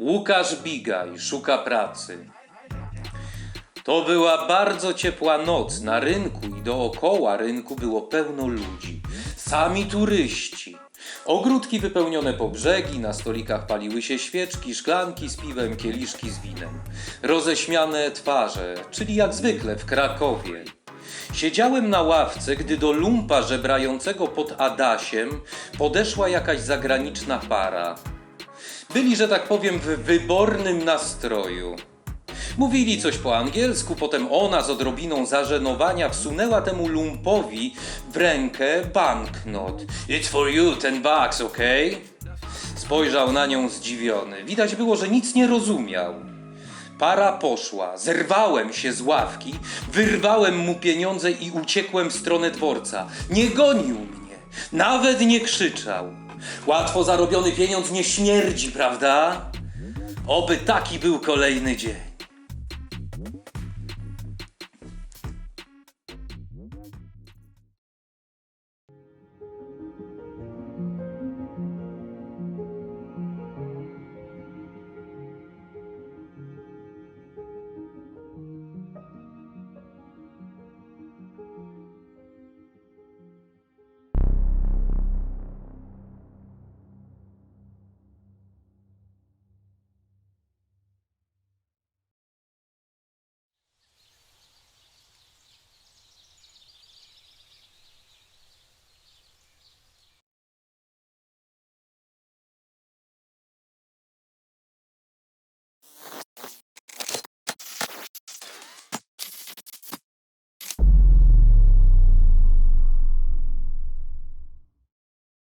Łukasz Bigaj szuka pracy. To była bardzo ciepła noc na rynku i dookoła rynku było pełno ludzi. Sami turyści. Ogródki wypełnione po brzegi, na stolikach paliły się świeczki, szklanki z piwem, kieliszki z winem. Roześmiane twarze, czyli jak zwykle w Krakowie. Siedziałem na ławce, gdy do lumpa żebrającego pod Adasiem podeszła jakaś zagraniczna para. Byli, że tak powiem, w wybornym nastroju. Mówili coś po angielsku, potem ona z odrobiną zażenowania wsunęła temu lumpowi w rękę banknot. It's for you, ten bucks, okej? Spojrzał na nią zdziwiony. Widać było, że nic nie rozumiał. Para poszła, zerwałem się z ławki, wyrwałem mu pieniądze i uciekłem w stronę dworca. Nie gonił mnie, nawet nie krzyczał. Łatwo zarobiony pieniądz nie śmierdzi, prawda? Oby taki był kolejny dzień.